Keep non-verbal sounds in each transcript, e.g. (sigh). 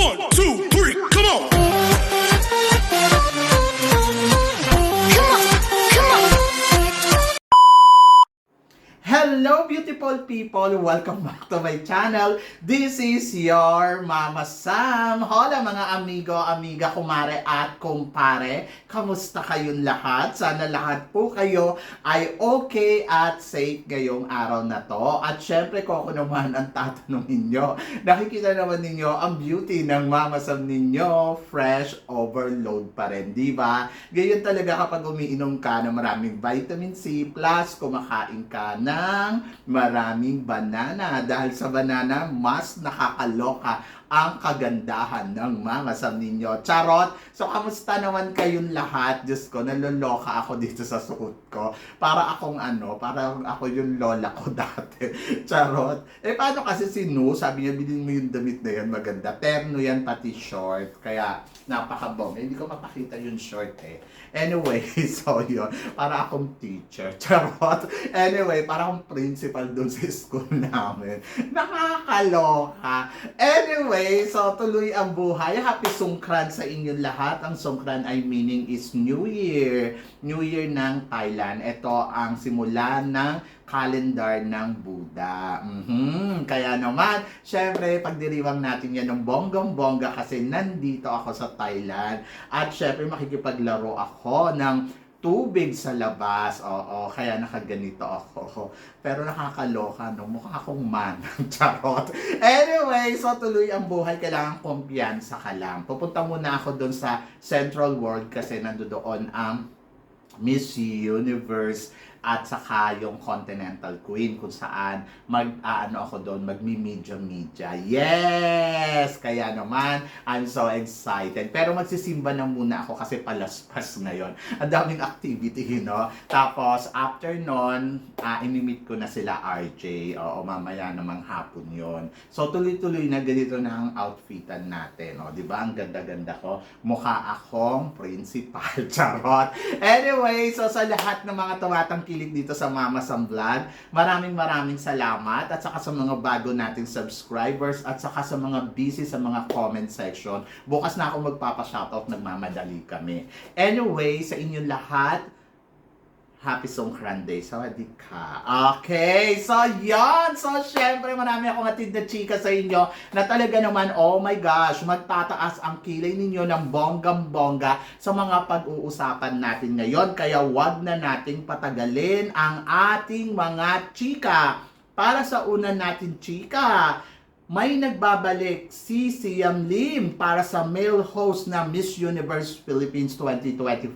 One, two, Hello beautiful people! Welcome back to my channel. This is your Mama Sam. Hola mga amigo, amiga, kumare at kumpare. Kamusta kayong lahat? Sana lahat po kayo ay okay at safe ngayong araw na to. At syempre ko ako naman ang tatanungin nyo. Nakikita naman ninyo ang beauty ng Mama Sam ninyo. Fresh overload pa rin, di ba? Ganyan talaga kapag umiinom ka ng maraming vitamin C plus kumakain ka ng maraming banana. Dahil sa banana, mas nakakaloka ang kagandahan ng mga sam ninyo. Charot! So, kamusta naman kayong lahat? Diyos ko, naloloka ako dito sa suot ko. Para akong ano, para ako yung lola ko (laughs) dati. Charot! Eh, paano kasi si Nu, sabi niya, bilhin mo yung damit na yan, maganda. Terno yan, pati short. Kaya, napakabong. Eh, hindi ko mapakita yung short eh. Anyway, (laughs) so yun. Para akong teacher. Charot! Anyway, para akong principal doon sa school namin. Nakakaloka. Anyway, so tuloy ang buhay. Happy Songkran sa inyong lahat. Ang Songkran ay meaning is New Year. New Year ng Thailand. Ito ang simula ng calendar ng Buddha. Mhm. Kaya naman, syempre, pagdiriwang natin yan ng bonggang-bongga kasi nandito ako sa Thailand. At syempre, makikipaglaro ako ng tubig sa labas. Oo, kaya nakaganito ako. Pero nakakaloka, no? Mukha akong man. (laughs) Charot. Anyway, so tuloy ang buhay. Kailangan kumpiyansa ka lang. Pupunta muna ako doon sa Central World kasi nandoon ang Miss Universe at saka yung Continental Queen kung saan mag aano ako doon magmi-media media. Yes! Kaya naman I'm so excited. Pero magsisimba na muna ako kasi palaspas ngayon. Ang daming activity, you know. Tapos after nun, uh, inimit ko na sila RJ. Oo, mamaya namang hapon yon. So tuloy-tuloy na ganito na ang outfitan natin. O, di ba? Ang ganda-ganda ko. Mukha akong principal. (laughs) Charot. Anyway, so sa lahat ng mga tumatangkilik dito sa Mama Sam Vlog, maraming maraming salamat at saka sa mga bago nating subscribers at saka sa mga busy sa mga comment section. Bukas na ako magpapa-shoutout, nagmamadali kami. Anyway, sa inyong lahat, Happy Songkran Day. Sawadee ka. Okay, so yan. So, syempre, marami akong atid na chika sa inyo na talaga naman, oh my gosh, magtataas ang kilay ninyo ng bonggam-bongga sa mga pag-uusapan natin ngayon. Kaya wag na nating patagalin ang ating mga chika. Para sa una natin chika, may nagbabalik si Siam Lim para sa male host na Miss Universe Philippines 2025.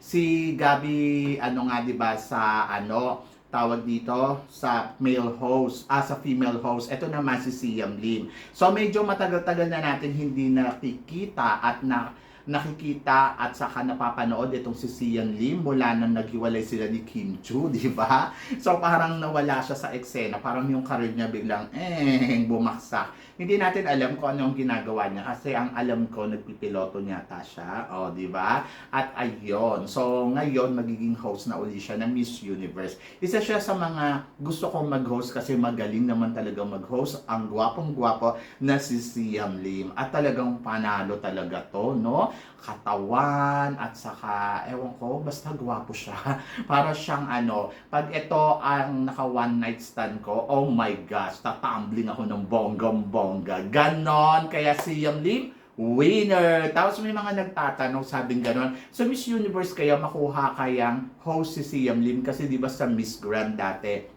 Si Gabi, ano nga 'di ba sa ano tawag dito sa male host, ah, sa female host. Ito naman si Siam Lim. So medyo matagal-tagal na natin hindi nakikita at na nakikita at saka napapanood itong si Sian Lim mula nang naghiwalay sila ni Kim Chu, (laughs) di ba? So parang nawala siya sa eksena, parang yung career niya biglang eh bumaksak. Hindi natin alam kung ano ang ginagawa niya kasi ang alam ko nagpipiloto yata siya, oh, di ba? At ayun. So ngayon magiging host na uli siya ng Miss Universe. Isa siya sa mga gusto kong mag-host kasi magaling naman talaga mag-host. Ang gwapong-gwapo na si Siam Lim. At talagang panalo talaga to, no? katawan at saka ewan ko basta gwapo siya (laughs) para siyang ano pag ito ang naka one night stand ko oh my gosh tatumbling ako ng bonggam bongga. Ganon. Kaya si Yam Lim winner. Tapos may mga nagtatanong sabing ganon sa Miss Universe kaya makuha kayang host si Siam Lim? Kasi di ba sa Miss Grand dati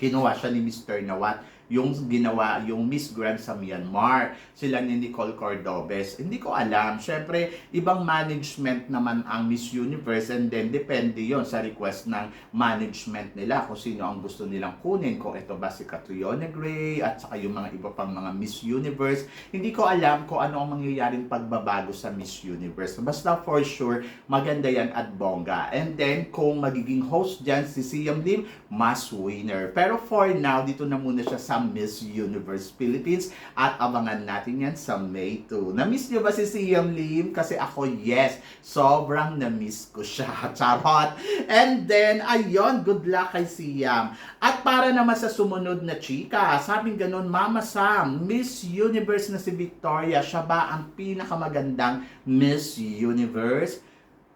kinuha siya ni Mr. Nawat yung ginawa yung Miss Grand sa Myanmar. Sila ni Nicole Cordobes. Hindi ko alam. Syempre, ibang management naman ang Miss Universe and then depende yon sa request ng management nila kung sino ang gusto nilang kunin. Kung ito ba si Catriona Gray at saka yung mga iba pang mga Miss Universe. Hindi ko alam kung ano ang mangyayaring pagbabago sa Miss Universe. Basta for sure, maganda yan at bongga. And then, kung magiging host dyan si Siam Lim, mas winner. Pero for now, dito na muna siya sa Miss Universe Philippines at abangan natin yan sa May 2. Na-miss niyo ba si Siam Lim? Kasi ako, yes. Sobrang na-miss ko siya. (laughs) Charot! And then, ayun, good luck kay Siam. At para naman sa sumunod na chika, sabing ganun, Mama Sam, Miss Universe na si Victoria, siya ba ang pinakamagandang Miss Universe?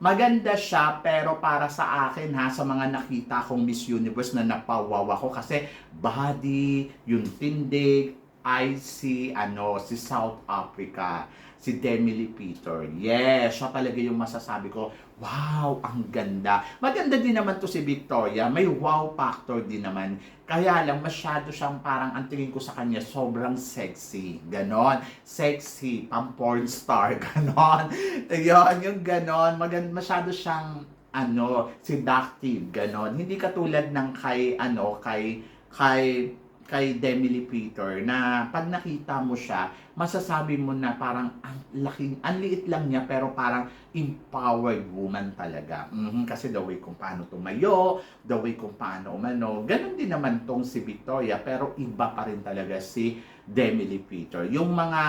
Maganda siya pero para sa akin ha sa mga nakita kong Miss Universe na napawaw ako kasi body, yung tindig, I see ano si South Africa, si Demi Lee Peter. Yes, siya talaga yung masasabi ko. Wow, ang ganda. Maganda din naman to si Victoria. May wow factor din naman. Kaya lang masyado siyang parang ang tingin ko sa kanya sobrang sexy. Ganon. Sexy, pang porn star. (laughs) Ganon. Yun, yung ganon. Magand masyado siyang ano, seductive. Ganon. Hindi katulad ng kay ano, kay kay kay Demi Lee Peter na pag nakita mo siya, masasabi mo na parang ang laking, ang liit lang niya pero parang empowered woman talaga. Mhm, Kasi the way kung paano tumayo, the way kung paano umano, ganun din naman tong si Victoria pero iba pa rin talaga si Demi Lee Peter. Yung mga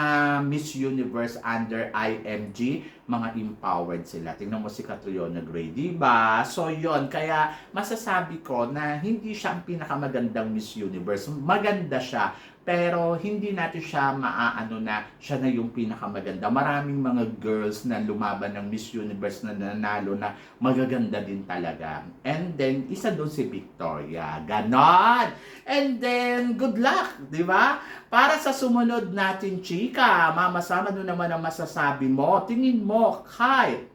Miss Universe under IMG, mga empowered sila. Tingnan mo si Catriona Gray, di ba? So yon kaya masasabi ko na hindi siya ang pinakamagandang Miss Universe. Maganda siya, pero hindi natin siya maaano na siya na yung pinakamaganda. Maraming mga girls na lumaban ng Miss Universe na nanalo na magaganda din talaga. And then, isa doon si Victoria. Ganon! And then, good luck, di ba? Para sa sumunod natin, chika, mamasama doon naman ang masasabi mo. Tingin mo kay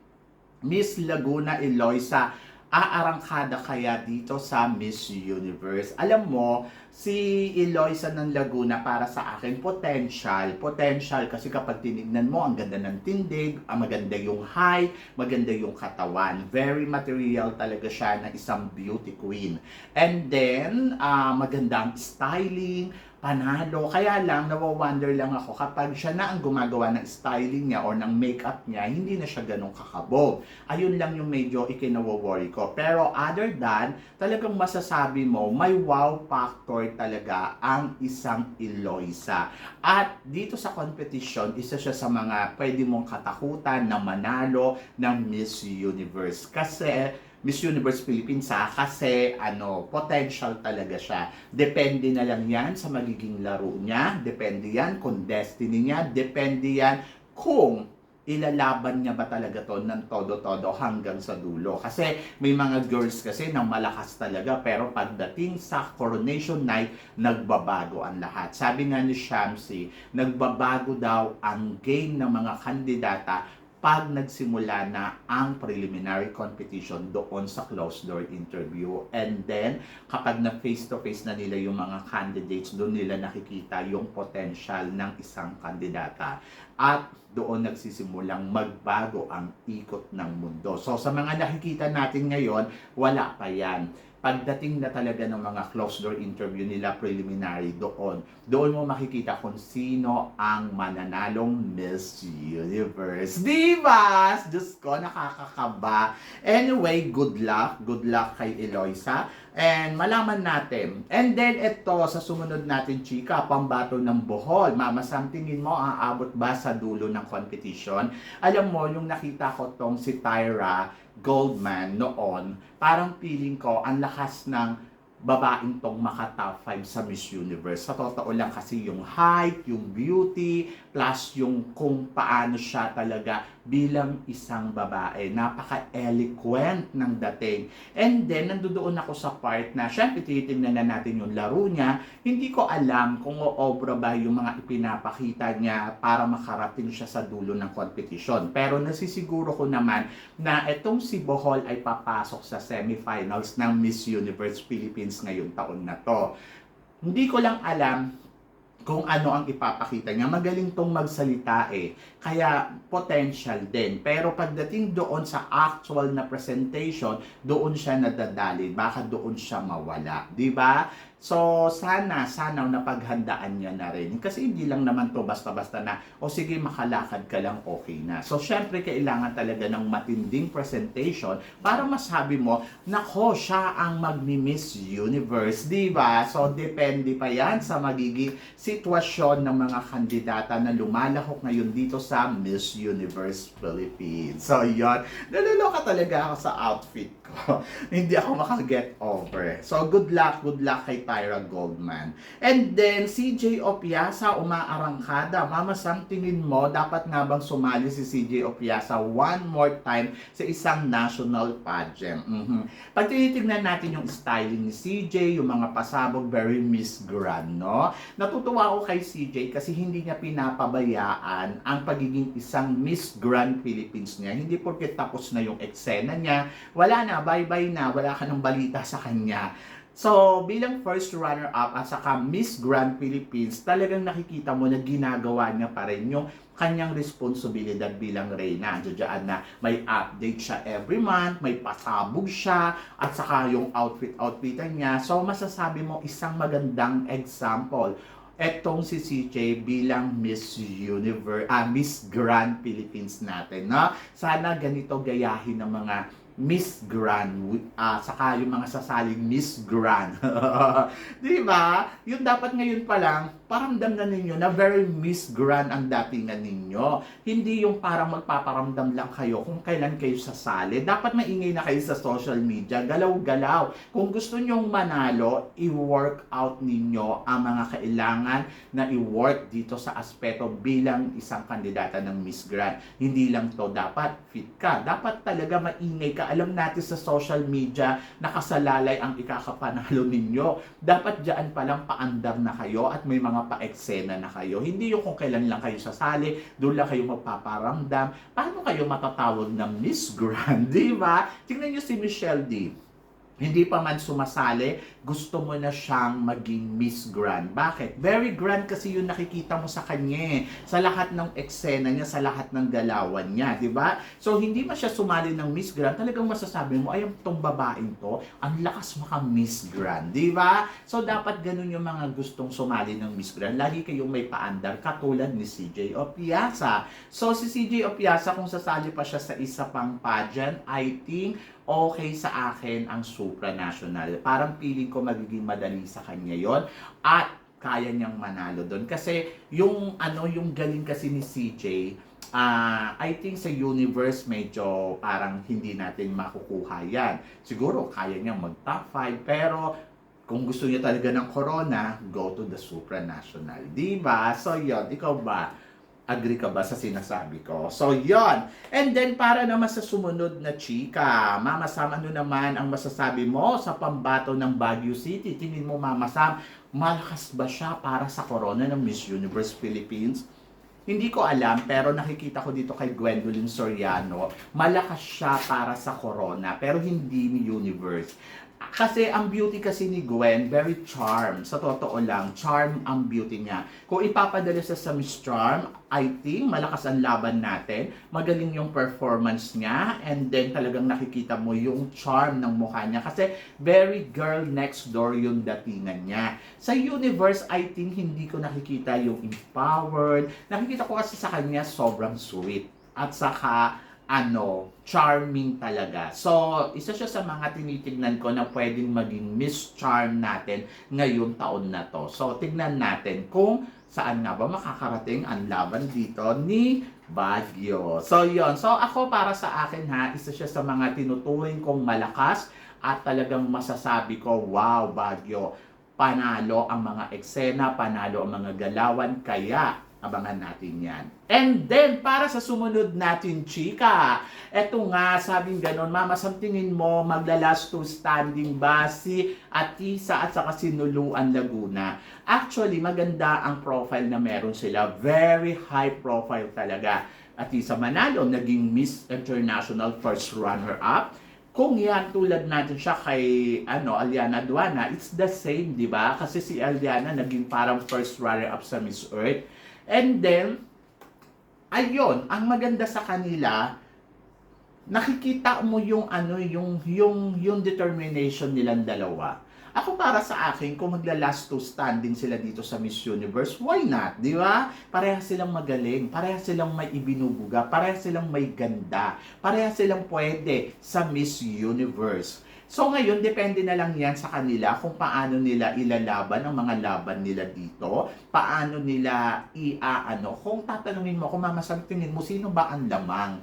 Miss Laguna Eloisa, aarangkada kaya dito sa Miss Universe? Alam mo, si Eloisa ng Laguna para sa akin, potential. Potential kasi kapag tinignan mo, ang ganda ng tindig, ang maganda yung height, maganda yung katawan. Very material talaga siya na isang beauty queen. And then, ah, magandang styling, panalo. Kaya lang, nawa-wonder lang ako kapag siya na ang gumagawa ng styling niya or ng makeup niya, hindi na siya ganun kakabog. Ayun lang yung medyo ikinawo-worry ko. Pero other than, talagang masasabi mo, may wow factor talaga ang isang Eloisa. At dito sa competition, isa siya sa mga pwede mong katakutan na manalo ng Miss Universe. Kasi Miss Universe Philippines ha, kasi ano, potential talaga siya. Depende na lang yan sa magiging laro niya, depende yan kung destiny niya, depende yan kung ilalaban niya ba talaga to ng todo-todo hanggang sa dulo. Kasi may mga girls kasi na malakas talaga pero pagdating sa coronation night, nagbabago ang lahat. Sabi nga ni Shamsi, nagbabago daw ang game ng mga kandidata pag nagsimula na ang preliminary competition doon sa closed door interview. And then, kapag na face-to-face na nila yung mga candidates, doon nila nakikita yung potential ng isang kandidata. At doon nagsisimulang magbago ang ikot ng mundo. So, sa mga nakikita natin ngayon, wala pa yan pagdating na talaga ng mga closed door interview nila preliminary doon, doon mo makikita kung sino ang mananalong Miss Universe. Di ba? Diyos ko, nakakakaba. Anyway, good luck. Good luck kay Eloisa. And malaman natin. And then ito, sa sumunod natin, chika, pambato ng Bohol. Mama Sam, tingin mo, aabot ba sa dulo ng competition? Alam mo, yung nakita ko tong si Tyra Goldman noon, parang feeling ko, ang lakas ng babaeng tong maka top 5 sa Miss Universe. Sa totoo lang kasi yung height, yung beauty, plus yung kung paano siya talaga bilang isang babae. Napaka-eloquent ng dating. And then, nandoon ako sa part na, syempre, titignan na natin yung laro niya. Hindi ko alam kung obra ba yung mga ipinapakita niya para makarating siya sa dulo ng competition. Pero nasisiguro ko naman na itong si Bohol ay papasok sa semifinals ng Miss Universe Philippines ngayong taon na to. Hindi ko lang alam kung ano ang ipapakita niya. Magaling tong magsalita eh. Kaya potential din. Pero pagdating doon sa actual na presentation, doon siya nadadali. Baka doon siya mawala. Ba? So, sana, sana napaghandaan niya na rin. Kasi hindi lang naman to basta-basta na, o sige, makalakad ka lang, okay na. So, syempre, kailangan talaga ng matinding presentation para masabi mo, nako, siya ang magmi-Miss Universe, di ba? So, depende pa yan sa magiging sitwasyon ng mga kandidata na lumalahok ngayon dito sa Miss Universe Philippines. So, yon Naluloka talaga ako sa outfit (laughs) hindi ako makaget over. So, good luck, good luck kay Tyra Goldman. And then, CJ Opiasa, umaarangkada. Mama Sam, tingin mo, dapat nga bang sumali si CJ Opiasa one more time sa isang national pageant? Mhm. Pag tinitignan natin yung styling ni CJ, yung mga pasabog, very Miss Grand, no? Natutuwa ako kay CJ kasi hindi niya pinapabayaan ang pagiging isang Miss Grand Philippines niya. Hindi porket tapos na yung eksena niya, wala na, bye-bye na, wala ka ng balita sa kanya. So, bilang first runner-up at saka Miss Grand Philippines, talagang nakikita mo na ginagawa niya pa rin yung kanyang responsibilidad bilang reyna. Diyan na may update siya every month, may pasabog siya, at saka yung outfit-outfitan niya. So, masasabi mo isang magandang example etong si CJ bilang Miss Universe, ah, Miss Grand Philippines natin, no? Sana ganito gayahin ng mga Miss Grand, ah, saka yung mga sasaling Miss Grand. (laughs) Di ba? Yung dapat ngayon pa lang, paramdam na ninyo na very Miss Grand ang datingan ninyo. Hindi yung parang magpaparamdam lang kayo kung kailan kayo sasali. Dapat maingay na kayo sa social media, galaw-galaw. Kung gusto nyong manalo, i-work out ninyo ang mga kailangan na i-work dito sa aspeto bilang isang kandidata ng Miss Grand. Hindi lang to dapat fit ka. Dapat talaga maingay ka. Alam natin sa social media, nakasalalay ang ikakapanalo ninyo. Dapat dyan pa lang paandar na kayo at may mga pa-eksena na kayo. Hindi yung kung kailan lang kayo sasali, doon lang kayo magpaparamdam. Paano kayo matatawag ng Miss Grand, di ba? Tingnan nyo si Michelle D hindi pa man sumasali, gusto mo na siyang maging Miss Grand. Bakit? Very grand kasi yung nakikita mo sa kanya eh. Sa lahat ng eksena niya, sa lahat ng galawan niya, di ba? So, hindi man siya sumali ng Miss Grand, talagang masasabi mo, ay, tong babaeng to, ang lakas maka Miss Grand, di ba? So, dapat ganun yung mga gustong sumali ng Miss Grand. Lagi kayong may paandar, katulad ni CJ Opiasa. So, si CJ Opiasa, kung sasali pa siya sa isa pang pageant, I think, okay sa akin ang supranational. Parang feeling ko magiging madali sa kanya yon at kaya niyang manalo doon. Kasi yung ano yung galing kasi ni CJ, ah I think sa universe medyo parang hindi natin makukuha yan. Siguro kaya niyang mag top 5 pero kung gusto niya talaga ng corona, go to the supranational. Di ba? So yon, ikaw ba? Agree ka ba sa sinasabi ko? So, yon. And then, para naman sa sumunod na chika, Mama Sam, ano naman ang masasabi mo sa pambato ng Baguio City? Tingin mo, Mama Sam, malakas ba siya para sa corona ng Miss Universe Philippines? Hindi ko alam, pero nakikita ko dito kay Gwendolyn Soriano, malakas siya para sa corona, pero hindi ni Universe. Kasi ang beauty kasi ni Gwen, very charm. Sa totoo lang, charm ang beauty niya. Kung ipapadala sa sa Miss Charm, I think malakas ang laban natin. Magaling yung performance niya. And then talagang nakikita mo yung charm ng mukha niya. Kasi very girl next door yung datingan niya. Sa universe, I think hindi ko nakikita yung empowered. Nakikita ko kasi sa kanya sobrang sweet. At saka ano, charming talaga. So, isa siya sa mga tinitignan ko na pwedeng maging Miss Charm natin ngayong taon na to. So, tignan natin kung saan nga ba makakarating ang laban dito ni Baguio. So, yon So, ako para sa akin ha, isa siya sa mga tinuturing kong malakas at talagang masasabi ko, wow, Baguio, panalo ang mga eksena, panalo ang mga galawan, kaya Abangan natin yan. And then, para sa sumunod natin, chika, eto nga, sabing ganon, Mama, sa tingin mo, maglalas to standing ba si Atisa at saka si Nuluan Laguna? Actually, maganda ang profile na meron sila. Very high profile talaga. Atisa Manalo, naging Miss International First Runner-Up kung yan tulad natin siya kay ano Aliana Duana, it's the same, 'di ba? Kasi si Aliana naging parang first runner up sa Miss Earth. And then ayun, ang maganda sa kanila nakikita mo yung ano yung yung yung determination nilang dalawa. Ako para sa akin, kung magla-last two standing sila dito sa Miss Universe, why not? Di ba? Parehas silang magaling, parehas silang may ibinubuga, parehas silang may ganda, parehas silang pwede sa Miss Universe. So ngayon, depende na lang yan sa kanila kung paano nila ilalaban ang mga laban nila dito, paano nila iaano. Kung tatanungin mo, kung mamasang tingin mo, sino ba ang lamang?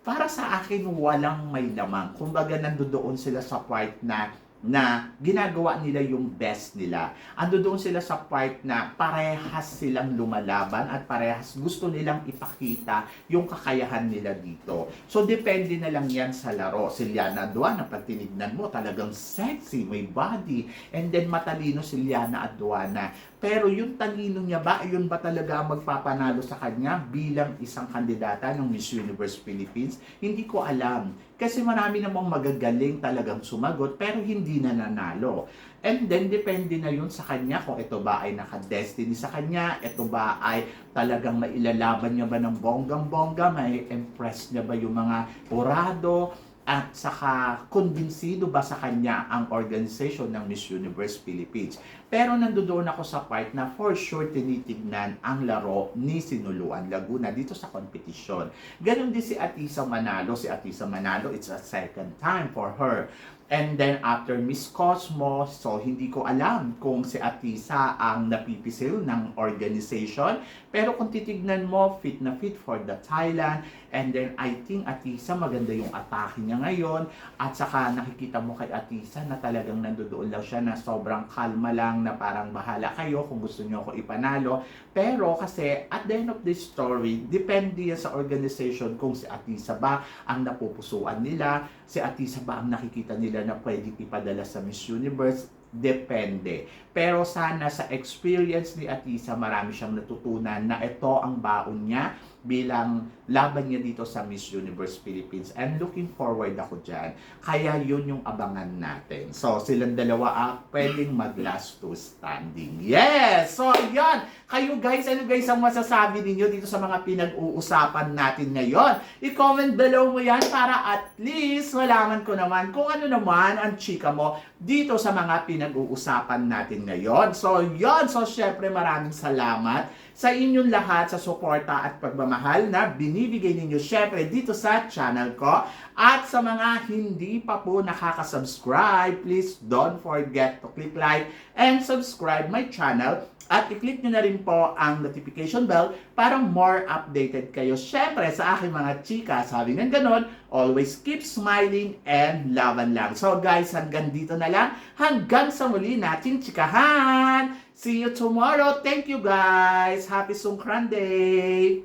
Para sa akin, walang may lamang. Kumbaga, nandoon sila sa part na na ginagawa nila yung best nila. Ando doon sila sa part na parehas silang lumalaban at parehas gusto nilang ipakita yung kakayahan nila dito. So, depende na lang yan sa laro. Si Liana Aduana, pag tinignan mo, talagang sexy, may body, and then matalino si Liana Aduana. Pero yung talino niya ba, yun ba talaga magpapanalo sa kanya bilang isang kandidata ng Miss Universe Philippines? Hindi ko alam. Kasi marami namang magagaling talagang sumagot pero hindi na nanalo. And then, depende na yun sa kanya kung ito ba ay naka-destiny sa kanya, ito ba ay talagang mailalaban niya ba ng bonggang-bongga, may impress niya ba yung mga purado, at saka kumbinsido ba sa kanya ang organization ng Miss Universe Philippines. Pero nandoon ako sa part na for sure tinitignan ang laro ni Sinuluan Laguna dito sa kompetisyon. Ganon din si Atisa Manalo. Si Atisa Manalo, it's a second time for her. And then after Miss Cosmo, so hindi ko alam kung si Atisa ang napipisil ng organization. Pero kung titignan mo, fit na fit for the Thailand. And then I think Atisa maganda yung atake niya ngayon. At saka nakikita mo kay Atisa na talagang nandoon lang siya na sobrang kalma lang na parang bahala kayo kung gusto niyo ako ipanalo. Pero kasi at the end of the story, depende yan sa organization kung si Atisa ba ang napupusuan nila, si Atisa ba ang nakikita nila na pwedeng ipadala sa Miss Universe, depende. Pero sana sa experience ni Atisa, marami siyang natutunan na ito ang baon niya bilang laban niya dito sa Miss Universe Philippines. And looking forward ako dyan. Kaya yun yung abangan natin. So, silang dalawa ah, pwedeng mag-last two standing. Yes! So, yan! Kayo guys, ano guys ang masasabi ninyo dito sa mga pinag-uusapan natin ngayon? I-comment below mo yan para at least malaman ko naman kung ano naman ang chika mo dito sa mga pinag-uusapan natin ngayon. So, yon So, syempre maraming salamat sa inyong lahat sa suporta at pagmamahal na binibigay ninyo syempre dito sa channel ko. At sa mga hindi pa po nakaka-subscribe, please don't forget to click like and subscribe my channel. At i-click nyo na rin po ang notification bell para more updated kayo. Syempre sa aking mga chika, sabi ng ganon, always keep smiling and laban lang. So guys, hanggang dito na lang. Hanggang sa muli natin chikahan. See you tomorrow. Thank you guys. Happy Songkran Day.